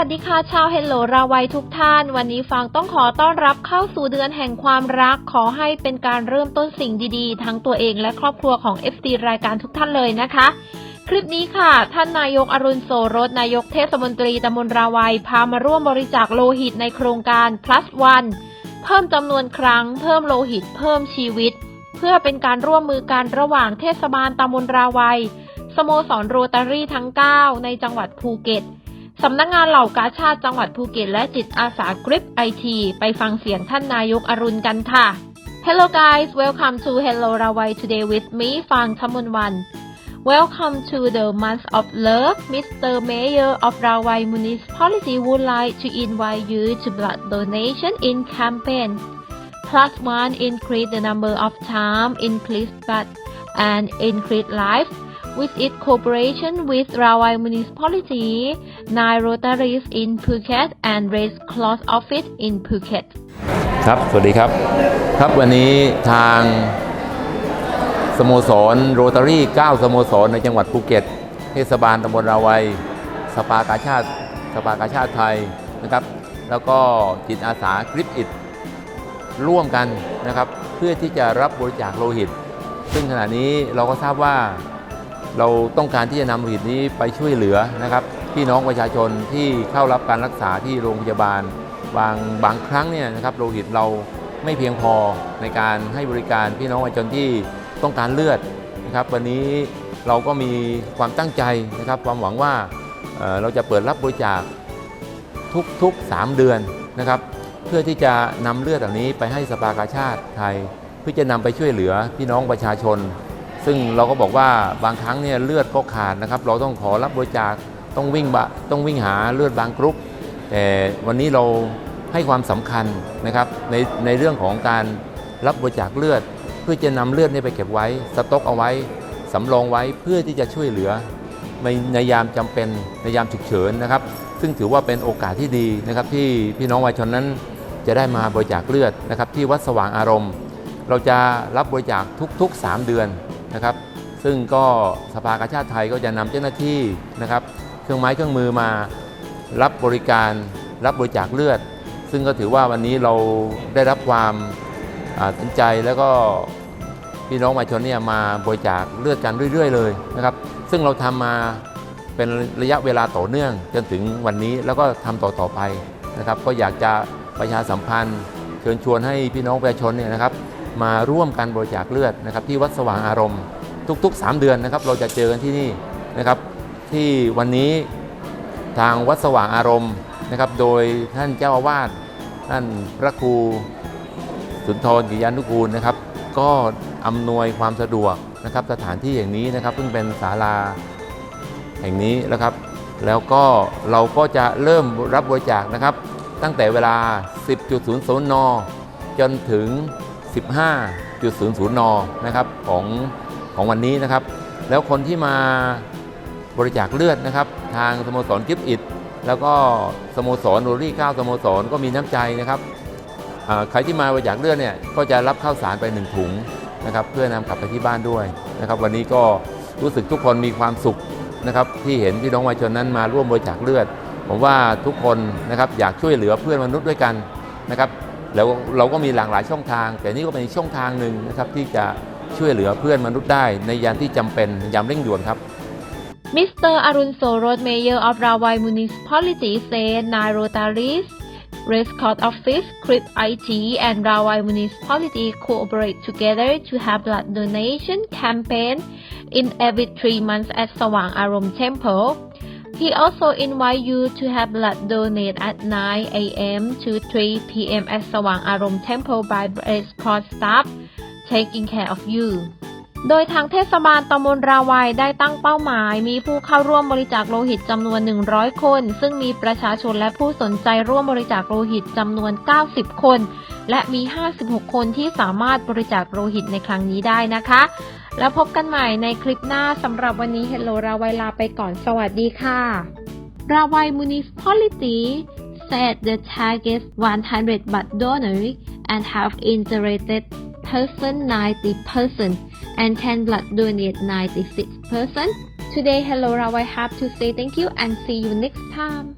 ัสดีค่ะชาวเฮลโลราวัยทุกท่าน วันนี้ฟังต้องขอต้อนรับเข้าสู่เดือนแห่งความรัก ขอให้เป็นการเริ่มต้นสิ่งดีๆ ทั้งตัวเองและครอบครัวของ FC รายการทุกท่านเลยนะคะ คลิปนี้ค่ะ ท่านนายกอรุณโสรสนายกเทศมนตรีตำบลราวัย พามาร่วมบริจาคโลหิตในโครงการ plus one เพิ่มจำนวนครั้ง เพิ่มโลหิต เพิ่มชีวิต เพื่อเป็นการร่วมมือกันระหว่างเทศบาลตำบลราวัย สโมสรโรตารี่ทั้ง 9 ในจังหวัดภูเก็ต สำนักงานเหล่ากาชาติจังหวัดภูเก็ตและจิตอาสากริปไอทีไปฟังเสียงท่านนายกอรุณกันค่ะ Hello guys welcome to Hello Rawai today with me ฟังทมุนวัน Welcome to the month of love Mr. Mayor of Rawai Municipality would like to invite you to blood donation in campaign plus one increase the number of time increase blood and increase life with its cooperation with Rawai Municipality, nine Rotaries in Phuket and Red Cross Office in Phuket. ครับ สวัสดีครับ ครับวันนี้ทางสโมสรโรตารี่ 9 สโมสรในจังหวัดภูเก็ต เทศบาลตำบลราวัย สภากาชาติ สภากาชาติไทยนะครับ แล้วก็จิตอาสากริปอิดร่วมกันนะครับ เพื่อที่จะรับบริจาคโลหิต ซึ่งขณะนี้เราก็ทราบว่าเราต้องการที่จะนำโลหิตนี้ไปช่วยเหลือนะครับ พี่น้องประชาชนที่เข้ารับการรักษาที่โรงพยาบาล บางบางครั้งเนี่ยนะครับโลหิตเราไม่เพียงพอในการให้บริการพี่น้องประชาชนที่ต้องการเลือดนะครับ วันนี้เราก็มีความตั้งใจนะครับ ความหวังว่าเเราจะเปิดรับบริจาคทุกๆ 3 เดือนนะครับ เพื่อที่จะนำเลือดเหล่านี้ไปให้สภากาชาติไทย เพื่อจะนำไปช่วยเหลือพี่น้องประชาชน ซึ่งเราก็บอกว่าบางครั้งเนี่ยเลือดก็ขาดนะครับ เราต้องขอรับบริจาค ต้องวิ่งบะต้องวิ่งหาเลือดบางกรุ๊ปแต่วันนี้เราให้ความสำคัญนะครับในในเรื่องของการรับบริจาคเลือด เพื่อจะนำเลือดนี้ไปเก็บไว้ สต็อกเอาไว้สำรองไว้เพื่อที่จะช่วยเหลือในในยามจำเป็นในยามฉุกเฉินนะครับ ซึ่งถือว่าเป็นโอกาสที่ดีนะครับ ที่พี่น้องประชนนั้นจะได้มาบริจาคเลือดนะครับ ที่วัดสว่างอารมณ์ เราจะรับบริจาคทุกๆ 3 เดือนนะครับ ซึ่งก็สภากาชาติไทยก็จะนำเจ้าหน้าที่นะครับ รื่องไม้เครื่องมือมารับบริการรับบริจาคเลือด ซึ่งก็ถือว่าวันนี้เราได้รับความสนใจแล้วก็พี่น้องประชาชนเนี่ยมาบริจาคเลือดกันเรื่อย ๆ เลยนะครับ ซึ่งเราทำมาเป็นระยะเวลาต่อเนื่องจนถึงวันนี้แล้วก็ทำต่อๆไปนะครับ ก็อยากจะประชาสัมพันธ์ เชิญชวนให้พี่น้องประชาชนเนี่ยนะครับ มาร่วมกันบริจาคเลือดนะครับ ที่วัดสว่างอารมณ์ทุก ๆ 3 เดือนนะครับ เราจะเจอกันที่นี่นะครับ ที่วันนี้ทางวัดสว่างอารมณ์นะครับ โดยท่านเจ้าอาวาสท่านพระครูสุนทรกิยานุกูลนะครับ ก็อำนวยความสะดวกนะครับ สถานที่อย่างนี้นะครับซึ่งเป็นศาลาแห่งนี้นะครับ แล้วก็เราก็จะเริ่มรับบริจาคนะครับ ตั้งแต่เวลา 10.00 น จนถึง 15.00 น นะครับของของวันนี้นะครับ แล้วคนที่มา บริจาคเลือดนะครับ ทางสโมสรกิฟอิดแล้วก็สโมสรโรลี่9สโมสรก็มีน้ำใจนะครับใครที่มาบริจาคเลือดเนี่ยก็จะรับข้าวสารไปหนึ่งถุงนะครับเพื่อนำกลับไปที่บ้านด้วยนะครับ วันนี้ก็รู้สึกทุกคนมีความสุขนะครับ ที่เห็นพี่น้องประชาชนนั้นมาร่วมบริจาคเลือด ผมว่าทุกคนนะครับอยากช่วยเหลือเพื่อนมนุษย์ด้วยกันนะครับแล้วเราก็มีหลากหลายช่องทาง แต่นี่ก็เป็นช่องทางหนึ่งนะครับที่จะช่วยเหลือเพื่อนมนุษย์ได้ในยามที่จำเป็นยามเร่งด่วนครับ Mr. Arun Sorot, Mayor of Rawai Municipality, said nine Rotaries, Red Office, CRIP IT, and Rawai Municipality cooperate together to have blood donation campaign in every three months at Sawang Arom Temple. He also invite you to have blood donate at 9 a.m. to 3 p.m. at Sawang Arom Temple by Red Cross staff taking care of you. โดยทางเทศบาลตำบลราวัยได้ตั้งเป้าหมาย มีผู้เข้าร่วมบริจาคโลหิตจำนวน 100 คน ซึ่งมีประชาชนและผู้สนใจร่วมบริจาคโลหิตจำนวน 90 คน และมี 56 คนที่สามารถบริจาคโลหิตในครั้งนี้ได้นะคะ แล้วพบกันใหม่ในคลิปหน้าสำหรับวันนี้ Hello ราวัยลาไปก่อนสวัสดีค่ะ Rawai Municipality said the target 100 blood donors and have interested person 90% and 10 blood donate 96%. Today, hello, I have to say thank you and see you next time.